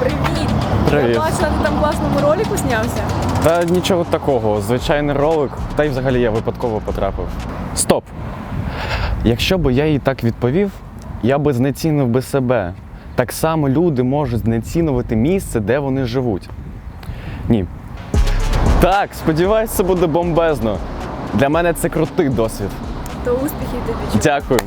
привіт! Привіт. Я бачила, ти там класному ролику знявся. Та нічого такого, звичайний ролик, та й взагалі я випадково потрапив. Стоп! Якщо би я їй так відповів, я би знецінив би себе. Так само люди можуть знецінувати місце, де вони живуть. Ні. Так, сподіваюсь, це буде бомбезно. Для мене це крутий досвід. То успіхів тобі. Дякую.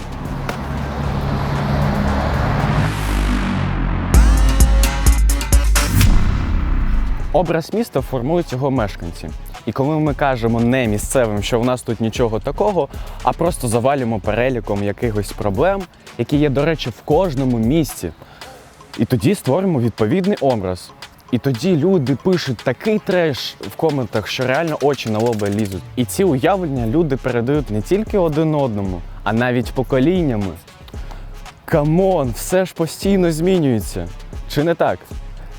Образ міста формують його мешканці. І коли ми кажемо не місцевим, що в нас тут нічого такого, а просто завалюємо переліком якихось проблем, які є, до речі, в кожному місті. І тоді створюємо відповідний образ. І тоді люди пишуть такий треш в коментах, що реально очі на лоба лізуть. І ці уявлення люди передають не тільки один одному, а навіть поколіннями. Камон, все ж постійно змінюється. Чи не так?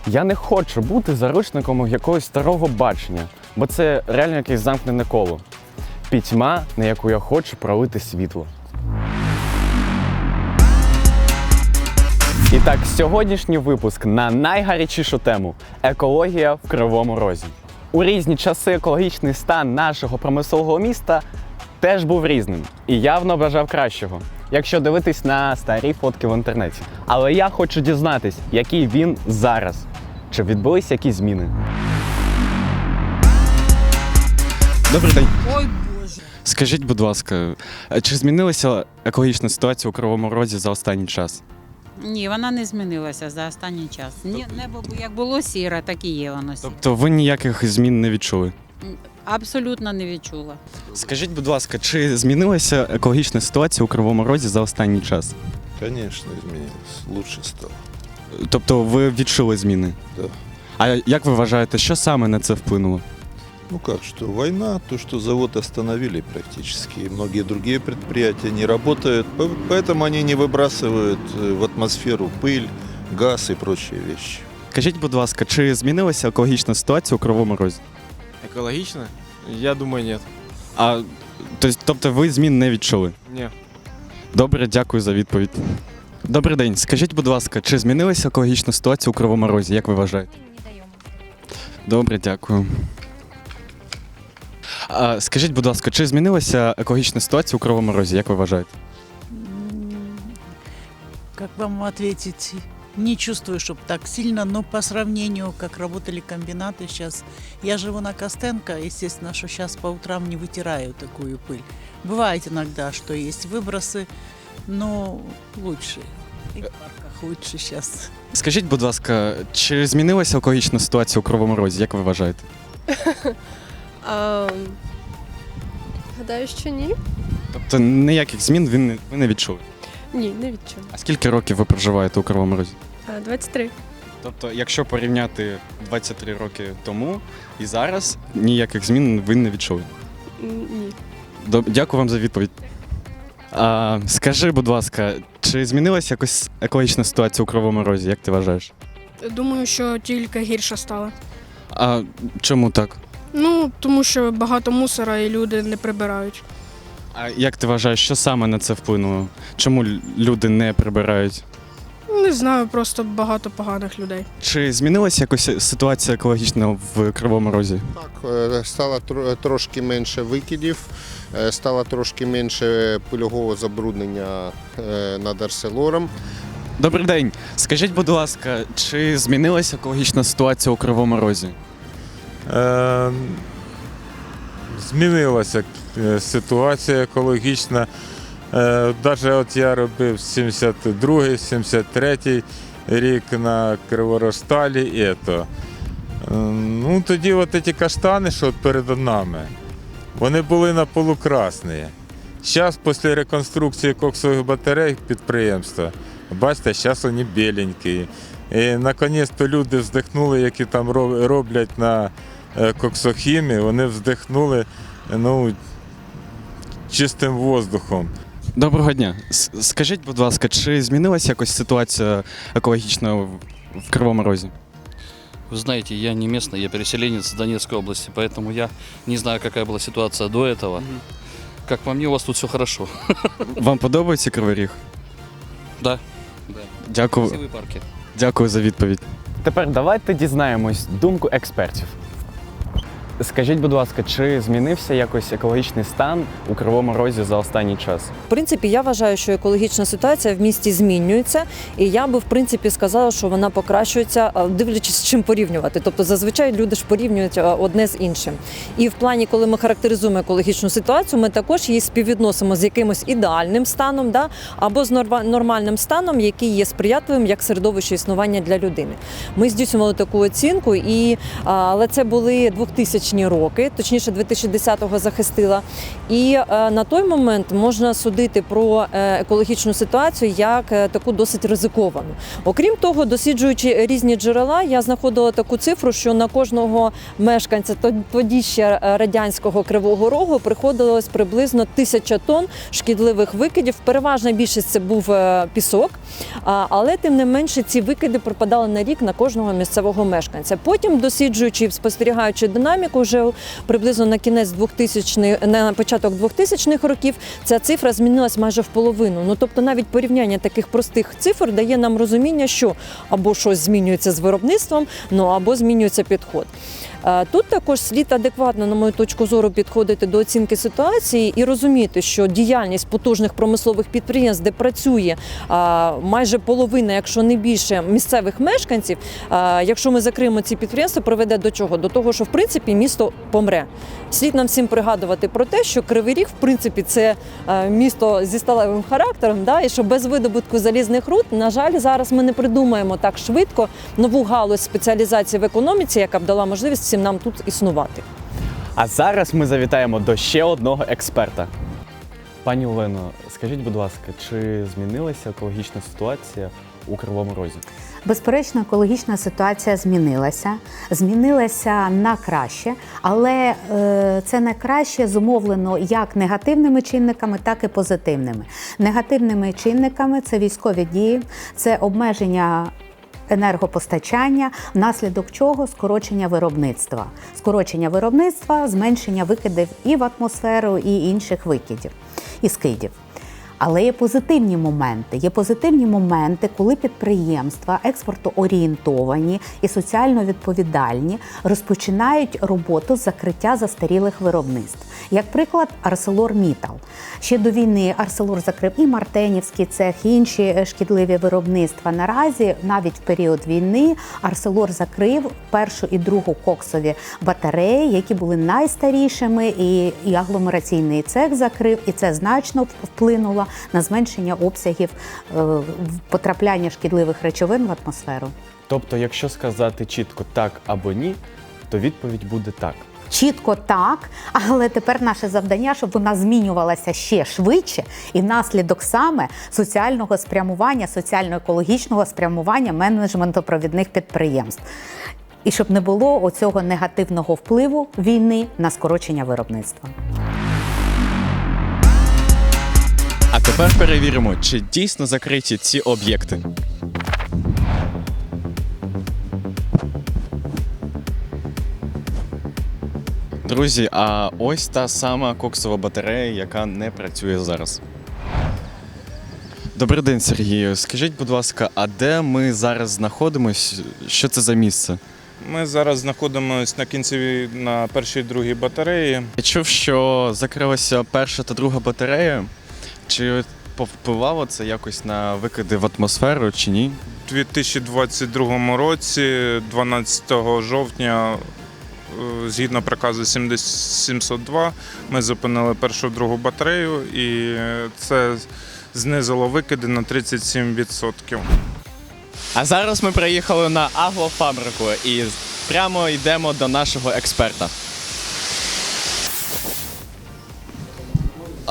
Я не хочу бути заручником якогось старого бачення, бо це реально якесь замкнене коло. Пітьма, на яку я хочу пролити світло. І так, сьогоднішній випуск на найгарячішу тему екологія в Кривому Розі. У різні часи екологічний стан нашого промислового міста теж був різним і явно бажав кращого, якщо дивитись на старі фотки в інтернеті. Але я хочу дізнатись, який він зараз. Чи відбулись якісь зміни? Добрий день. Ой Боже. Скажіть, будь ласка, чи змінилася екологічна ситуація у Кривому Розі за останній час? Ні, вона не змінилася за останній час. Ні, небо як було сіре, так і є воно сіре. Тобто ви ніяких змін не відчули? Абсолютно не відчула. Скажіть, будь ласка, чи змінилася екологічна ситуація у Кривому Розі за останній час? Конечно, изменилось. Лучше стало. Тобто ви відчули зміни? Да. А як ви вважаєте, що саме на це вплинуло? Ну как, что война, то, что завод остановили практически, и многие другие предприятия не работают, по- поэтому они не выбрасывают э, в атмосферу пыль, газ и прочие вещи. Скажіть, будь ласка, чи змінилася екологічна ситуація у Кривому Розі? Экологично? Я думаю, нет. А тобто, тобто ви змін не відчули? Не. Добре, дякую за відповідь. Добрий день. Скажіть, будь ласка, чи змінилася екологічна ситуація у Кривому Розі? Як ви вважаєте? Добре, дякую. А, скажіть, будь ласка, чи змінилася екологічна ситуація у Кривому Розі? Як ви вважаєте? Как вам ответить? Не чувствую, чтобы так сильно, но по сравнению, как работали комбинаты сейчас, я живу на Костенко, естественно, что сейчас по утрам не вытираю такую пыль. Бывает иногда, что есть выбросы, но лучше. И в парках лучше сейчас. Скажіть, будь ласка, чи змінилася екологічна ситуація у Кривому Розі? Як ви вважаєте? А, гадаю, що ні. Тобто ніяких змін ви не, ви не відчули. Ні, не відчув. А скільки років ви проживаєте у Кривому Розі? А, 23. Тобто, якщо порівняти 23 роки тому і зараз, ніяких змін ви не відчули. Ні. Доб- Дякую вам за відповідь. А, скажи, будь ласка, чи змінилася якось екологічна ситуація у Кривому Розі? Як ти вважаєш? Думаю, що тільки гірше стало. А чому так? Ну, тому що багато мусора і люди не прибирають. А як ти вважаєш, що саме на це вплинуло? Чому люди не прибирають? Не знаю, просто багато поганих людей. Чи змінилася якось ситуація екологічна в Кривому Розі? Так, е, стало тро- трошки менше викидів, стало трошки менше пильового забруднення е, над Арселором. Добрий день. Скажіть, будь ласка, чи змінилася екологічна ситуація у Кривому Розі? Е, змінилася е, ситуація екологічна. Е, Навіть от я робив 72-й, 73-й рік на Криворосталі. І то. Е, Ну, тоді от ці каштани, що от перед нами, вони були на полукрасні. Зараз, після реконструкції коксових батарей підприємства, бачите, зараз вони біленькі. І наконець-то люди вздихнули, які там роблять на е, коксохімі, вони вздихнули ну, чистим воздухом. Доброго дня. Скажіть, будь ласка, чи змінилася якось ситуація екологічна в в Кривому Розі? Вы знаете, я не местный, я переселенец из Донецкой области, поэтому я не знаю, какая была ситуация до этого. Как по мне, у вас тут все хорошо. Вам подобається Кривий Ріг? Да. Да. Дякую. Красивые парки. Дякую за відповідь. Тепер давайте дізнаємось думку експертів. Скажіть, будь ласка, чи змінився якось екологічний стан у Кривому Розі за останній час? В принципі, я вважаю, що екологічна ситуація в місті змінюється, і я би в принципі сказала, що вона покращується, дивлячись з чим порівнювати. Тобто, зазвичай люди ж порівнюють одне з іншим. І в плані, коли ми характеризуємо екологічну ситуацію, ми також її співвідносимо з якимось ідеальним станом, да або з норма- нормальним станом, який є сприятливим як середовище існування для людини. Ми здійснювали таку оцінку, і але це були 2000 роки, точніше 2010-го захистила. І е, на той момент можна судити про е, екологічну ситуацію як е, таку досить ризиковану. Окрім того, досліджуючи різні джерела, я знаходила таку цифру, що на кожного мешканця тоді ще радянського кривого рогу приходилось приблизно тисяча тонн шкідливих викидів. Переважна більшість це був пісок, але тим не менше ці викиди припадали на рік на кожного місцевого мешканця. Потім, досліджуючи і спостерігаючи динаміку, вже приблизно на кінець 2000 на початок 2000-х років ця цифра змінилась майже в половину. Ну тобто, навіть порівняння таких простих цифр дає нам розуміння, що або щось змінюється з виробництвом, ну або змінюється підход. Е, Тут також слід адекватно, на мою точку зору, підходити до оцінки ситуації і розуміти, що діяльність потужних промислових підприємств, де працює майже половина, якщо не більше, місцевих мешканців, якщо ми закриємо ці підприємства, приведе до чого? До того, що в принципі місто помре. Слід нам всім пригадувати про те, що Кривий Ріг, в принципі, це е, місто зі сталевим характером, да, і що без видобутку залізних руд, на жаль, зараз ми не придумаємо так швидко нову галузь спеціалізації в економіці, яка б дала можливість всім нам тут існувати. А зараз ми завітаємо до ще одного експерта. Пані Олено, скажіть, будь ласка, чи змінилася екологічна ситуація у Кривому Розі? Безперечно, екологічна ситуація змінилася, змінилася на краще, але е, це на краще зумовлено як негативними чинниками, так і позитивними. Негативними чинниками це військові дії, це обмеження. Енергопостачання, внаслідок чого скорочення виробництва, скорочення виробництва, зменшення викидів і в атмосферу, і інших викидів і скидів. Але є позитивні моменти. Є позитивні моменти, коли підприємства експортоорієнтовані і соціально відповідальні розпочинають роботу з закриття застарілих виробництв. Як приклад, ArcelorMittal. Ще до війни Арселор закрив і Мартенівський цех, і інші е, шкідливі виробництва. Наразі, навіть в період війни, Арселор закрив першу і другу коксові батареї, які були найстарішими, і, і агломераційний цех закрив, і це значно вплинуло на зменшення обсягів е, потрапляння шкідливих речовин в атмосферу. Тобто, якщо сказати чітко так або ні, то відповідь буде так. Чітко так, але тепер наше завдання, щоб вона змінювалася ще швидше, і внаслідок саме соціального спрямування, соціально-екологічного спрямування менеджменту провідних підприємств. І щоб не було оцього негативного впливу війни на скорочення виробництва. Тепер перевіримо, чи дійсно закриті ці об'єкти. Друзі, а ось та сама коксова батарея, яка не працює зараз. Добрий день, Сергію. Скажіть, будь ласка, а де ми зараз знаходимось? Що це за місце? Ми зараз знаходимося на кінцевій на першій і другій батареї. Я чув, що закрилася перша та друга батарея. Чи повпливало це якось на викиди в атмосферу чи ні? У 2022 році, 12 жовтня, е, згідно приказу 702, ми зупинили першу другу батарею, і це знизило викиди на 37%. А зараз ми приїхали на аглофабрику і прямо йдемо до нашого експерта.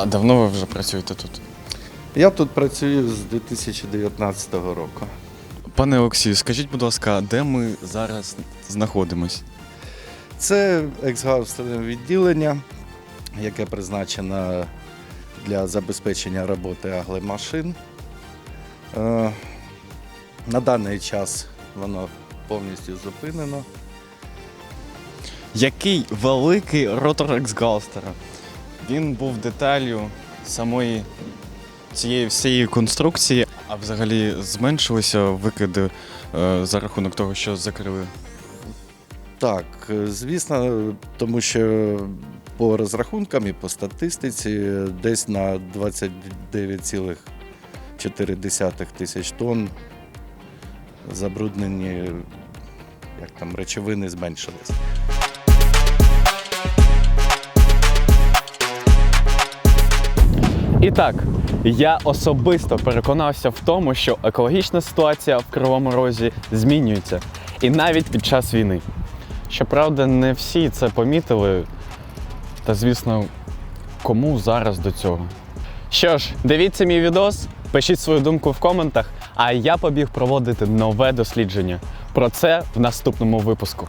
А давно ви вже працюєте тут? Я тут працюю з 2019 року. Пане Олексію, скажіть, будь ласка, де ми зараз знаходимось? Це ексгаустерне відділення, яке призначено для забезпечення роботи агломашин. Е, На даний час воно повністю зупинено. Який великий ротор ексгаустера? Він був деталлю самої цієї всієї конструкції, а взагалі зменшилися викиди е, за рахунок того, що закрили. Так, е, звісно, тому що по розрахункам і по статистиці десь на 29,4 тисяч тонн забруднені як там, речовини зменшились. І так, я особисто переконався в тому, що екологічна ситуація в Кривому Розі змінюється. І навіть під час війни. Щоправда, не всі це помітили. Та, звісно, кому зараз до цього. Що ж, дивіться мій відос, пишіть свою думку в коментах, а я побіг проводити нове дослідження. Про це в наступному випуску.